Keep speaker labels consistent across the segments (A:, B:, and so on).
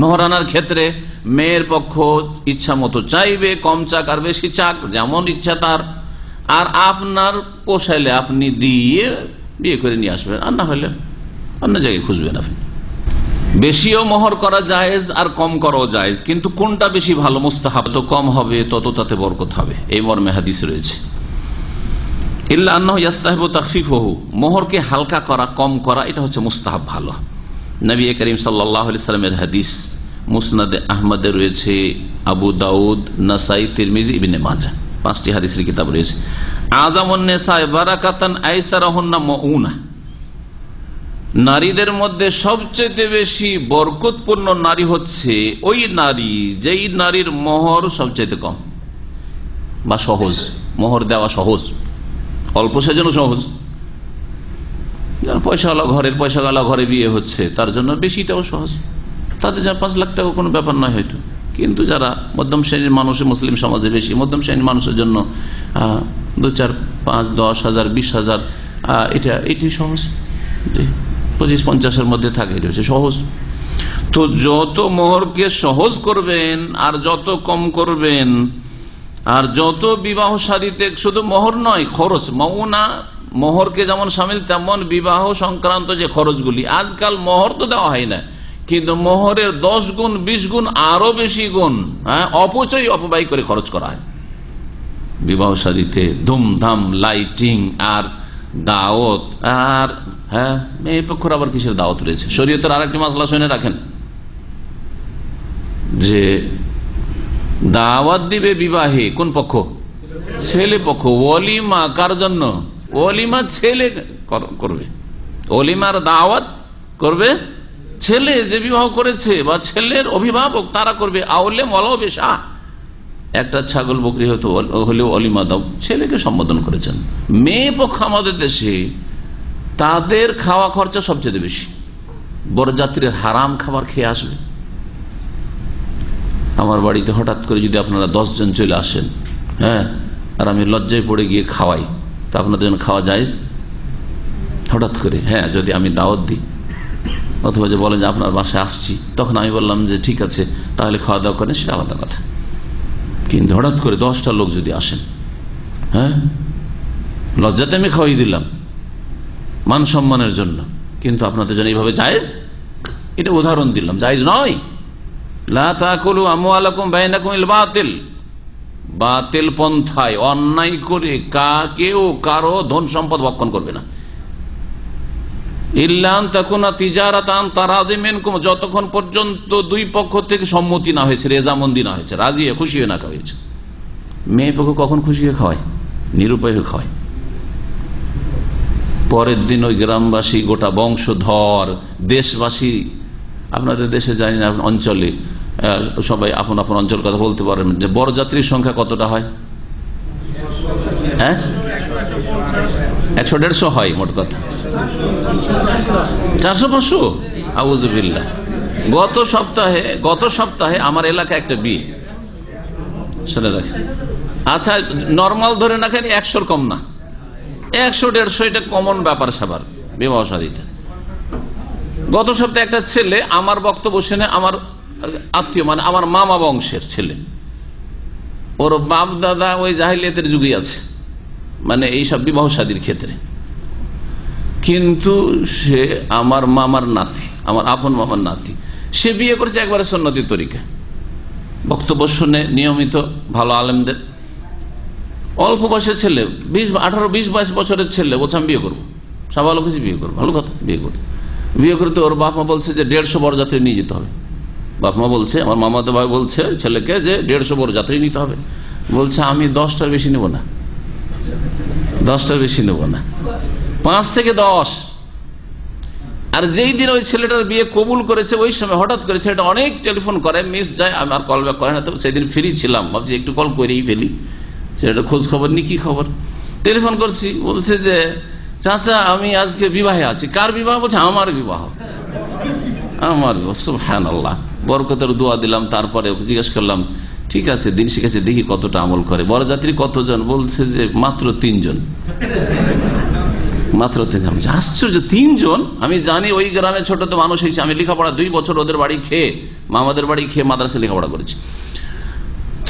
A: নহরানার ক্ষেত্রে মেয়ের পক্ষ ইচ্ছা মতো চাইবে, কম চাক আর বেশি চাক, যেমন ইচ্ছা তার। আর আপনার পোষাইলে আপনি দিয়ে বিয়ে করে নিয়ে আসবেন, আর না হলে অন্য জায়গায় খুঁজবেন আপনি। বেশিও মোহর করা জায়েজ আর কম করাও জায়েজ, কিন্তু কোনটা বেশি ভালো, মুস্তাহাব? তো কম হবে, তত তাতে বরকত হবে। এই মর্মে হাদিস রয়েছে। ইল্লা আন্নাহ ইয়াস্তাহিব তাকফিফ মোহরকে হালকা করা, কম করা, এটা হচ্ছে মুস্তাহাব ভালো। নবী করিম সাল্লামের হাদিস, মুসনাদে আহমদে রয়েছে, আবু দাউদ, নাসাই, তিরমিজি, ইবিনে মাজা পাঁচটি হাদিসের কিতাব রয়েছে। মউনা। নারীদের মধ্যে সবচেয়ে বেশি বরকতপূর্ণ নারী হচ্ছে ওই নারী, যেই নারীর মোহর সবচেয়ে কম বা সহজ। মোহর দেওয়া সহজ। অল্প সেজন্য সহজ। পয়সাওয়ালা ঘরের পয়সাওয়ালা ঘরে বিয়ে হচ্ছে, তার জন্য বেশিটাও সহজ। তাদের যা পাঁচ লাখ টাকা কোনো ব্যাপার নয় হয়তো। কিন্তু যারা মধ্যম শ্রেণির মানুষ, মুসলিম সমাজে বেশি, মধ্যম শ্রেণির মানুষের জন্য দু চার পাঁচ, দশ হাজার, বিশ হাজার এটা এটি সহজ। পঁচিশ, পঞ্চাশের মধ্যে থাকে, এটা হচ্ছে সহজ। তো যত মোহরকে সহজ করবেন, আর যত কম করবেন, আর যত বিবাহ সাদিতে শুধু মোহর নয়, খরচ মৌনা মোহরকে যেমন সামিল, তেমন বিবাহ সংক্রান্ত যে খরচগুলি। আজকাল মোহর তো দেওয়া হয় না, কিন্তু মোহরের দশ গুণ, বিশ গুণ, আরও বেশি গুণ হ্যাঁ অপচয়, অপব্যয় করে খরচ করা হয়। বিবাহ সাদিতে ধুমধাম, লাইটিং আর দাওয়াত আর হ্যাঁ মেয়ে পক্ষর আবার কিসের দাওয়াত রয়েছে? শরীয়তের আর একটি মাসলা শুনে রাখেন যে, দাওয়াত দিবে বিবাহে কোন পক্ষ? ছেলে পক্ষ। অলিমা কার জন্য? অলিমা ছেলে করবে। অলিমার দাওয়াত করবে, ছেলে যে বিবাহ করেছে বা ছেলের অভিভাবক তারা করবে। আউলে মলাও বেশা। একটা ছাগল বকরি হয়তো হলেও অলিমা দাও। ছেলেকে সম্বোধন করেছেন। মেয়ে পক্ষ আমাদের দেশে তাদের খাওয়া খরচা সবচেয়ে বেশি। বরযাত্রীর হারাম খাবার খেয়ে আসবে। আমার বাড়িতে হঠাৎ করে যদি আপনারা জন চলে আসেন হ্যাঁ আর আমি লজ্জায় পড়ে গিয়ে খাওয়াই। তা আপনাদের জন্য খাওয়া যায় হঠাৎ করে হ্যাঁ যদি আমি দাওয়াত দিই। অথবা যে বলেন যে আপনার বাসায় আসছি, তখন আমি বললাম যে ঠিক আছে, তাহলে খাওয়া দাওয়া করেন, সেটা আলাদা কথা। কিন্তু হঠাৎ করে দশটা লোক যদি আসেন হ্যাঁ লজ্জাতে আমি খাওয়াই দিলাম, মান সম্মানের জন্য। কিন্তু আপনাদের জন্য এইভাবে জায়েজ? এটা উদাহরণ দিলাম, জায়েজ নয়। বাতিল। বাতিল পন্থায় অন্যায় করে কা কেউ কারও ধন সম্পদ ভক্ষণ করবে না। ইল্লান তখন তিজারাতান যতক্ষণ পর্যন্ত দুই পক্ষ থেকে সম্মতি না হয়েছে, রেজামন্দি না হয়েছে, রাজি খুশি হয়ে না হয়েছে। মেয়ে পক্ষ কখন খুশি হয়ে খাওয়ায়? নিরুপায় হয়ে খাওয়ায়। পরের দিন ওই গ্রামবাসী গোটা বংশধর, দেশবাসী, আপনাদের দেশে জানি না, অঞ্চলে সবাই আপন আপন অঞ্চল কথা বলতে পারেন যে বরযাত্রীর সংখ্যা কতটা হয়? হ্যাঁ? একশো দেড়শো হয় মোট কথা। চারশো পাঁচশো? আবুজবিল্লা গত সপ্তাহে গত সপ্তাহে আমার এলাকায় একটা বিয়ে সেটা রাখেন আচ্ছা নর্মাল ধরে রাখেন একশোর কম না। একশো দেড়শো এটা কমন ব্যাপার স্যাপার, বিবাহ সাদীটা গত সপ্তাহে একটা ছেলে আমার বক্তব্য শুনে আমার আত্মীয় মানে আমার মামা বংশের ছেলে। ওর বাপ দাদা ওই জাহিলিয়াতের যুগে আছে মানে এইসব বিবাহ সাদীর ক্ষেত্রে। কিন্তু সে আমার মামার নাতি, আমার আপন মামার নাতি, সে বিয়ে করেছে একবারে সন্ন্যতির তরিকা বক্তব্য শুনে নিয়মিত ভালো আলেমদের। অল্প বয়সের ছেলে, বিশ, আঠারো, বিশ, বাইশ বছরের ছেলে, বলছে, আমি বিয়ে করব। কিছু বিয়ে করব। ভালো কথা, বিয়ে করতে। বিয়ে করতে ওর বাপ মা বলছে যে, দেড়শো বড় যাত্রী নিয়ে যেতে হবে। বাপ মা বলছে, আমার মামাতো ভাই বলছে, ছেলেকে যে দেড়শো বড় যাত্রী নিতে হবে। বলছে, আমি দশটার বেশি নেব না। দশটার বেশি নেব না। পাঁচ থেকে দশ। আর যেই দিন ওই ছেলেটার বিয়ে কবুল করেছে, ওই সময় হঠাৎ করে ছেলেটা অনেক টেলিফোন করে মিস যায়, আমি আর কল ব্যাক করে না। তো সেদিন ফ্রি ছিলাম, ভাবছি একটু কল করেই ফেলি। ছেলেটা খোঁজ খবর নি কি খবর? টেলিফোন করছি, বলছে যে, চাচা, আমি আজকে বিবাহে আছি। কার বিবাহ? বলছে, আমার বিবাহ। আমার হ্যাঁ আল্লাহ বরকতের দোয়া দিলাম, তারপরে জিজ্ঞেস করলাম, ঠিক আছে, দিন শিখেছে দেখি কতটা আমল করে। বরযাত্রী কতজন? বলছে যে মাত্র তিনজন। মাত্র তিনজন। আশ্চর্য, তিনজন? আমি জানি ওই গ্রামে ছোট তো মানুষ হয়েছে। আমি লেখাপড়া দুই বছর ওদের বাড়ি খেয়ে মামাদের বাড়ি খেয়ে মাদ্রাসা লেখাপড়া করেছি।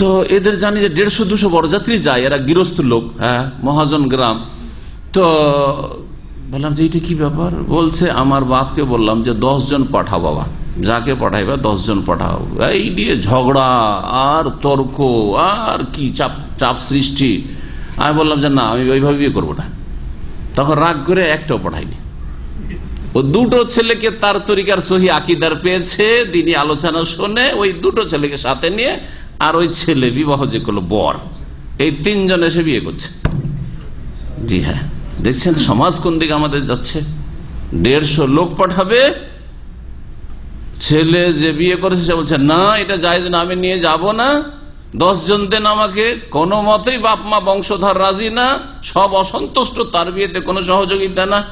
A: তো এদের জানি যে দেড়শো, দুশো বড়যাত্রী যায়, এরা গৃহস্থ লোক হ্যাঁ মহাজন গ্রাম। তো বললাম যে এটা কি ব্যাপার? বলছে, আমার বাপকে বললাম যে দশ জন পাঠাও বাবা। যাকে পাঠাইবা দশ জন পাঠাও। এই দিয়ে ঝগড়া, আর তর্ক, আর কি চাপ চাপ সৃষ্টি। আমি বললাম যে না, আমি ওইভাবে বিয়ে করব না। তখন রাগ করে একটাও পাঠাইনি। ও দুটো ছেলেকে তার তরিকার সহি আকিদার পেয়েছে দিনই আলোচনা শুনে, ওই দুটো ছেলেকে সাথে নিয়ে, আর ওই ছেলে বিবাহ যে করল বর, এই তিনজন এসে বিয়ে করছে। জি হ্যাঁ দেখছেন সমাজ কোন দিকে আমাদের যাচ্ছে? দেড়শো লোক পাঠাবে ছেলে যে বিয়ে করেছে, সে বলছে, না, এটা জায়জ না, আমি নিয়ে যাব না। দশ জন দেন আমাকে। কোনো মতেই বাপ মা বংশধর রাজি না। সব অসন্তুষ্ট, তার বিয়েতে কোনো সহযোগিতা না।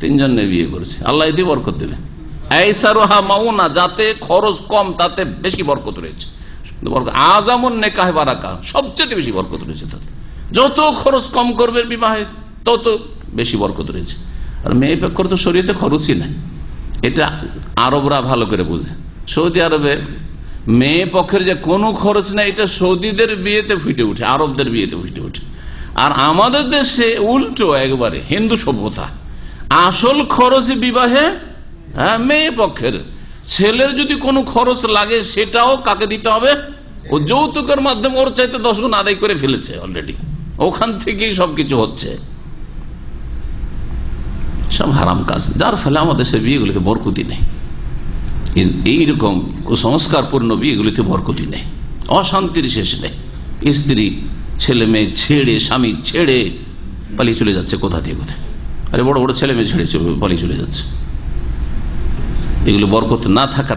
A: তিনজন বিয়ে করেছে। আল্লাহ এতে বরকত দেবে। এইসারোহা মাউনা, যাতে খরচ কম, তাতে বেশি বরকত রয়েছে। আজামন নেকাহ বারাকা, সবচেয়ে বেশি বরকত রয়েছে তাতে। যত খরচ কম করবে বিবাহে, তত বেশি বরকত রয়েছে। আর মেয়ে পেক্ষর তো শরীরে খরচই নাই। এটা আরবরা ভালো করে বুঝে। সৌদি আরবে মেয়ে পক্ষের যে কোনো খরচ নেই, এটা সৌদিদের বিয়েতে ফুটে উঠে আরবদের বিয়েতে ফুটে উঠে আর আমাদের দেশে উল্টো একবারে, হিন্দু সভ্যতা। আসল খরচ বিবাহে হ্যাঁ মেয়ে পক্ষের। ছেলের যদি কোনো খরচ লাগে, সেটাও কাকে দিতে হবে? ও যৌতুকের মাধ্যমে, ওর চাইতে দশ গুণ আদায় করে ফেলেছে অলরেডি ওখান থেকেই সবকিছু হচ্ছে। সব হারাম কাজ। যার ফলে আমাদের সে বিয়েগুলিতে বরকুতি নেই। এইরকম কুসংস্কারপূর্ণ বিয়েগুলিতে বরকতি নেই। অশান্তির শেষ নেই। স্ত্রী, ছেলে মেয়ে ছেড়ে, স্বামী ছেড়ে পালিয়ে চলে যাচ্ছে কোথা থেকে কোথায়? আরে বড় বড় ছেলে মেয়ে ছেড়ে পালিয়ে চলে যাচ্ছে। এগুলো বরকত না থাকার